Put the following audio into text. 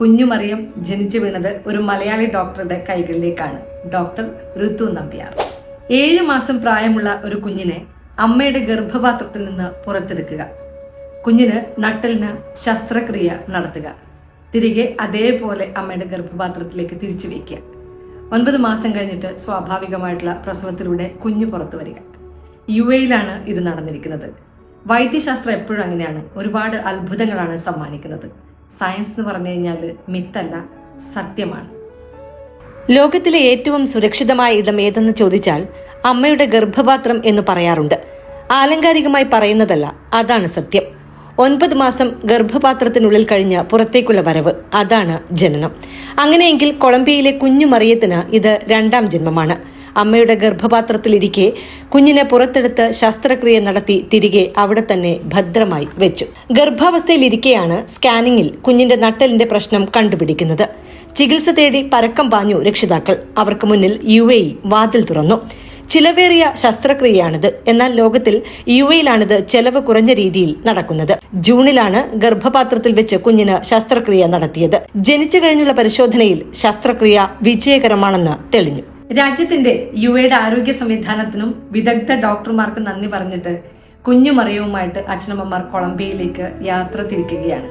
കുഞ്ഞുമറിയം ജനിച്ചു വീണത് ഒരു മലയാളി ഡോക്ടറുടെ കൈകളിലേക്കാണ്. ഡോക്ടർ ഋതു നമ്പ്യാർ. ഏഴു മാസം പ്രായമുള്ള ഒരു കുഞ്ഞിനെ അമ്മയുടെ ഗർഭപാത്രത്തിൽ നിന്ന് പുറത്തെടുക്കുക. കുഞ്ഞിന് നട്ടലിന് ശസ്ത്രക്രിയ നടത്തുക. തിരികെ അതേപോലെ അമ്മയുടെ ഗർഭപാത്രത്തിലേക്ക് തിരിച്ചു വയ്ക്കുക. ഒൻപത് മാസം കഴിഞ്ഞിട്ട് സ്വാഭാവികമായിട്ടുള്ള പ്രസവത്തിലൂടെ കുഞ്ഞ് പുറത്തു വരിക. യു എയിലാണ് ഇത് നടന്നിരിക്കുന്നത്. വൈദ്യശാസ്ത്രം എപ്പോഴും അങ്ങനെയാണ്. ഒരുപാട് അത്ഭുതങ്ങളാണ് സമ്മാനിക്കുന്നത്. സയൻസ് എന്ന് പറഞ്ഞു കഴിഞ്ഞാൽ മിത്തല്ല സത്യമാണ്. ലോകത്തിലെ ഏറ്റവും സുരക്ഷിതമായ ഇടം ഏതെന്ന് ചോദിച്ചാൽ അമ്മയുടെ ഗർഭപാത്രം എന്ന് പറയാറുണ്ട്. ആലങ്കാരികമായി പറയുന്നതല്ല അതാണ് സത്യം. ഒൻപത് മാസം ഗർഭപാത്രത്തിനുള്ളിൽ കഴിഞ്ഞ പുറത്തേക്കുള്ള വരവ് അതാണ് ജനനം. അങ്ങനെയെങ്കിൽ കൊളംബിയയിലെ കുഞ്ഞു മറിയത്തിന് ഇത് രണ്ടാം ജന്മമാണ്. അമ്മയുടെ ഗർഭപാത്രത്തിലിരിക്കെ കുഞ്ഞിനെ പുറത്തെടുത്ത് ശസ്ത്രക്രിയ നടത്തി തിരികെ അവിടെ തന്നെ ഭദ്രമായി വെച്ചു. ഗർഭാവസ്ഥയിലിരിക്കെയാണ് സ്കാനിങ്ങിൽ കുഞ്ഞിന്റെ നട്ടലിന്റെ പ്രശ്നം കണ്ടുപിടിക്കുന്നത്. ചികിത്സ തേടി പരക്കം പാഞ്ഞു രക്ഷിതാക്കൾ. അവർക്ക് മുന്നിൽ യു എ വാതിൽ തുറന്നു. ചിലവേറിയ ശസ്ത്രക്രിയയാണിത്. എന്നാൽ ലോകത്തിൽ യു എയിലാണിത് ചെലവ് കുറഞ്ഞ രീതിയിൽ നടക്കുന്നത്. ജൂണിലാണ് ഗർഭപാത്രത്തിൽ വെച്ച് കുഞ്ഞിന് ശസ്ത്രക്രിയ നടത്തിയത്. ജനിച്ചു കഴിഞ്ഞുള്ള പരിശോധനയിൽ ശസ്ത്രക്രിയ വിജയകരമാണെന്ന് തെളിഞ്ഞു. രാജ്യത്തിന്റെ യു എയുടെ ആരോഗ്യ സംവിധാനത്തിനും വിദഗ്ധ ഡോക്ടർമാർക്കും നന്ദി പറഞ്ഞിട്ട് കുഞ്ഞുമറിയവുമായിട്ട് അച്ഛനമ്മമാർ കൊളംബിയയിലേക്ക് യാത്ര തിരിക്കുകയാണ്.